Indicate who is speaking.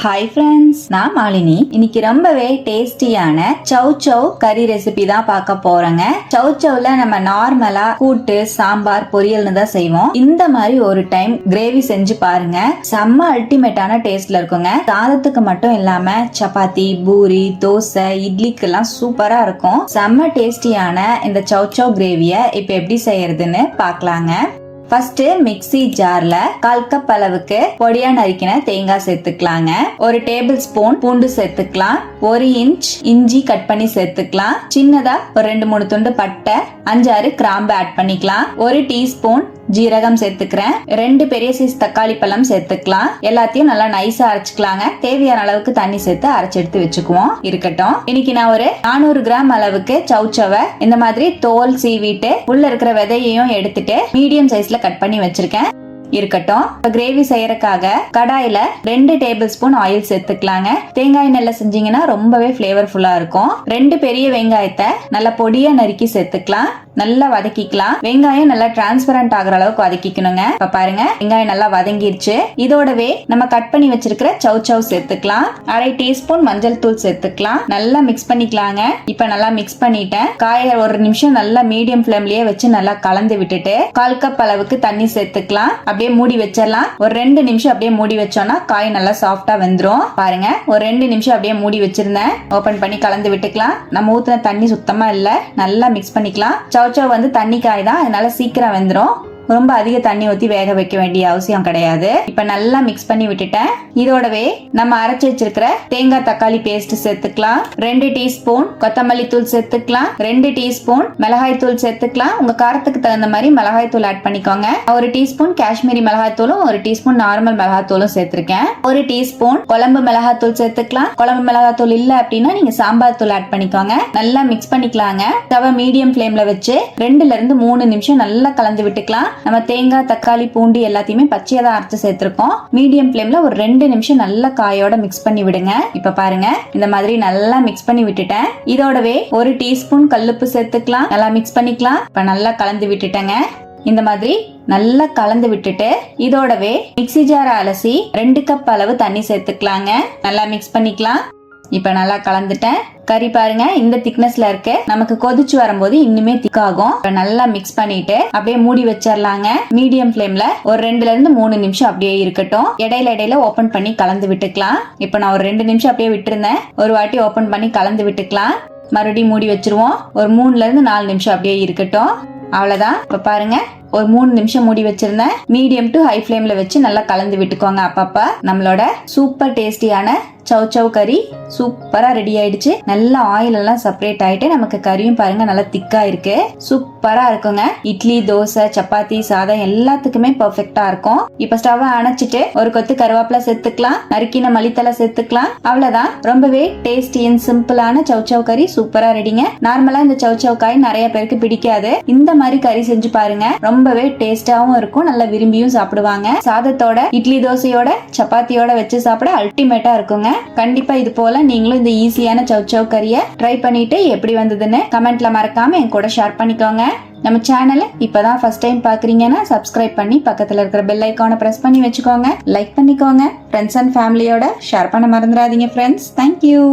Speaker 1: Hi friends நான் மாலினி. இன்னைக்கு ரொம்பவே டேஸ்டியான சௌ சௌ கறி ரெசிபி தான் பார்க்க போறோங்க. சௌ சௌல நம்ம நார்மலா கூட்டு சாம்பார் பொரியல்னு தான் செய்வோம். இந்த மாதிரி ஒரு டைம் கிரேவி செஞ்சு பாருங்க. செம்ம அல்டிமேட்டான டேஸ்ட்ல இருக்குங்க. சாதத்துக்கு மட்டும் இல்லாம சப்பாத்தி பூரி தோசை இட்லிக்கு எல்லாம் சூப்பரா இருக்கும். செம்ம டேஸ்டியான இந்த சௌ சௌ கிரேவிய இப்ப எப்படி செய்யறதுன்னு பார்க்கலாங்க. ஃபர்ஸ்ட் மிக்சி ஜார்ல கால் கப் அளவுக்கு பொடியா நறுக்கின தேங்காய் சேர்த்துக்கலாங்க. ஒரு டேபிள் ஸ்பூன் பூண்டு சேர்த்துக்கலாம். ஒரு இன்ச் இஞ்சி கட் பண்ணி சேர்த்துக்கலாம். சின்னதா ஒரு ரெண்டு மூணு துண்டு பட்டை அஞ்சாறு கிராம்பு ஆட் பண்ணிக்கலாம். ஒரு டீஸ்பூன் ஜீரகம் சேர்த்துக்கிறேன். ரெண்டு பெரிய சைஸ் தக்காளி பழம் சேர்த்துக்கலாம். எல்லாத்தையும் நல்லா நைஸா அரைச்சுக்கலாங்க. தேவையான அளவுக்கு தண்ணி சேர்த்து அரைச்சு எடுத்து வச்சுக்குவோம். இருக்கட்டும். இன்னைக்கு நான் ஒரு நானூறு கிராம் அளவுக்கு சவுச்சவை இந்த மாதிரி தோல் சீவிட்டு உள்ள இருக்கிற விதையையும் எடுத்துட்டு மீடியம் சைஸ்ல கட் பண்ணி வச்சிருக்கேன். இருக்கட்டும். இப்ப கிரேவி செய்யறதுக்காக கடாயில ரெண்டு டேபிள் ஸ்பூன் ஆயில் சேர்த்துக்கலாங்க. தேங்காய் நெல்லை செஞ்சீங்கன்னா ரொம்பவே ஃபிளேவர்ஃபுல்லா இருக்கும். ரெண்டு பெரிய வெங்காயத்தை நல்லா பொடியா நறுக்கி சேர்த்துக்கலாம். நல்லா வதக்கிக்கலாம். வெங்காயம் நல்லா டிரான்ஸ்பரண்ட் ஆகுற அளவுக்கு வதக்கிக்கணுங்க. இப்ப பாருங்க வெங்காயம் நல்லா வதங்கிருச்சு. இதோடவே நம்ம கட் பண்ணி வச்சிருக்கிற சவு சவு சேர்த்துக்கலாம். அரை டீஸ்பூன் மஞ்சள் தூள் சேர்த்துக்கலாம். நல்லா மிக்ஸ் பண்ணிக்கலாங்க. இப்ப நல்லா மிக்ஸ் பண்ணிட்டேன். காய ஒரு நிமிஷம் நல்லா மீடியம் ஃபிளேம்லயே வச்சு நல்லா கலந்து விட்டுட்டு கால் கப் அளவுக்கு தண்ணி சேர்த்துக்கலாம். அப்படி அப்படியே மூடி வச்சிடலாம். ஒரு ரெண்டு நிமிஷம் அப்படியே மூடி வச்சோம்னா காய் நல்லா சாஃப்டா வந்துடும் பாருங்க ஒரு ரெண்டு நிமிஷம் அப்படியே மூடி வச்சிருந்தேன். ஓபன் பண்ணி கலந்து விட்டுக்கலாம். நம்ம ஊத்துன தண்ணி சுத்தமா இல்ல. நல்லா மிக்ஸ் பண்ணிக்கலாம். சௌச்சௌ வந்து தண்ணி காய் தான். அதனால சீக்கிரம் வெந்துடும் ரொம்ப அதிக தண்ணி ஊற்றி வேக வைக்க வேண்டிய அவசியம் கிடையாது. இப்போ நல்லா மிக்ஸ் பண்ணி விட்டுட்டேன். இதோடவே நம்ம அரைச்சி வச்சிருக்கிற தேங்காய் தக்காளி பேஸ்ட் சேர்த்துக்கலாம். ரெண்டு டீஸ்பூன் கொத்தமல்லி தூள் சேர்த்துக்கலாம். ரெண்டு டீஸ்பூன் மிளகாய் தூள் சேர்த்துக்கலாம். உங்க காரத்துக்கு தகுந்த மாதிரி மிளகாய் தூள் ஆட் பண்ணிக்கோங்க. ஒரு டீஸ்பூன் காஷ்மீரி மிளகாய் தூளும் ஒரு டீஸ்பூன் நார்மல் மிளகாய் தூளும் சேர்த்திருக்கேன். ஒரு டீஸ்பூன் குழம்பு மிளகாய் தூள் சேர்த்துக்கலாம். குழம்பு மிளகாய் தூள் இல்ல அப்படின்னா நீங்க சாம்பார் தூள் ஆட் பண்ணிக்கோங்க. நல்லா மிக்ஸ் பண்ணிக்கலாங்க. தவ மீடியம் ஃபிளேம்ல வச்சு ரெண்டுல இருந்து மூணு நிமிஷம் நல்லா கலந்து விட்டுக்கலாம். நம்ம தேங்காய் தக்காளி பூண்டு எல்லாத்தையுமே பச்சையா தான் அரைச்சு சேர்த்திருக்கோம். மீடியம் ஃபிளேம்ல ஒரு ரெண்டு நிமிஷம் நல்லா காயோட மிக்ஸ் பண்ணி விடுங்க. இப்ப பாருங்க இந்த மாதிரி நல்லா மிக்ஸ் பண்ணி விட்டுட்டேன். இதோடவே ஒரு டீஸ்பூன் கல்லுப்பு சேர்த்துக்கலாம். நல்லா மிக்ஸ் பண்ணிக்கலாம். இப்ப நல்லா கலந்து விட்டுட்டேங்க. இந்த மாதிரி நல்லா கலந்து விட்டுட்டு இதோடவே மிக்ஸி ஜார அலசி ரெண்டு கப் அளவு தண்ணி சேர்த்துக்கலாங்க. நல்லா மிக்ஸ் பண்ணிக்கலாம். இப்போ நல்லா கலந்துட்டேன். கறி பாருங்க இந்த திக்னஸ்ல இருக்கு. நமக்கு கொதிச்சு வரும்போது இன்னுமே திக்காகும் இப்ப நல்லா மிக்ஸ் பண்ணிட்டு அப்படியே மூடி வச்சிடலாங்க மீடியம் ஃபிளேம்ல ஒரு ரெண்டுல இருந்து மூணு நிமிஷம் அப்படியே இருக்கட்டும். இடையில இடையில ஓபன் பண்ணி கலந்து விட்டுக்கலாம். இப்போ நான் ஒரு ரெண்டு நிமிஷம் அப்படியே விட்டுருந்தேன். ஒரு வாட்டி ஓபன் பண்ணி கலந்து விட்டுக்கலாம். மறுபடியும் மூடி வச்சிருவோம். ஒரு மூணுல இருந்து நாலு நிமிஷம் அப்படியே இருக்கட்டும். அவ்வளவுதான். இப்ப பாருங்க ஒரு மூணு நிமிஷம் மூடி வச்சிருந்தேன். மீடியம் டு ஹை ஃப்ளேம்ல வச்சு நல்லா கலந்து விட்டுக்கோங்க அப்பப்ப. நம்மளோட சூப்பர் டேஸ்டியான சவ் சவ் கறி சூப்பரா ரெடி ஆயிடுச்சு. நல்லா ஆயில் எல்லாம் செப்பரேட் ஆயிட்டு நமக்கு கறியும் பாருங்க நல்லா திக்கா இருக்கு. சூப்பரா இருக்குங்க. இட்லி தோசை சப்பாத்தி சாதம் எல்லாத்துக்குமே பர்ஃபெக்டா இருக்கும். இப்ப ஸ்டவ் அணைச்சிட்டு ஒரு கொத்து கருவேப்பிலை சேர்த்துக்கலாம். நறுக்கின மல்லித்தலை சேர்த்துக்கலாம். அவ்வளவுதான். ரொம்பவே டேஸ்டி அண்ட் சிம்பிளான சவ் சவ் கறி சூப்பரா ரெடிங்க நார்மலா இந்த சவ் சவ் காய் நிறைய பேருக்கு பிடிக்காது. இந்த மாதிரி கறி செஞ்சு பாருங்க. ரொம்பவே டேஸ்டாவும் இருக்கும். நல்லா விரும்பியும் சாப்பிடுவாங்க. சாதத்தோட இட்லி தோசையோட சப்பாத்தியோட வச்சு சாப்பிட அல்டிமேட்டா இருக்குங்க. கண்டிப்பா இது போல நீங்களும் இந்த ஈஸியான சவ் சவ் கறியை ட்ரை பண்ணிட்டு எப்படி வந்ததுன்னு கமெண்ட்ல மறக்காம என் கூட ஷேர் பண்ணிக்கோங்க. நம்ம சேனலை இப்பதான் ஃபர்ஸ்ட் டைம் பாக்குறீங்கன்னா சப்ஸ்கிரைப் பண்ணி பக்கத்துல இருக்கிற பெல் ஐக்கானை பிரஸ் பண்ணி வச்சுக்கோங்க. லைக் பண்ணிக்கோங்க. ஃப்ரெண்ட்ஸ் அண்ட் ஃபேமிலியோட ஷேர் பண்ண மறந்துடாதீங்க ஃப்ரெண்ட்ஸ் தேங்க்யூ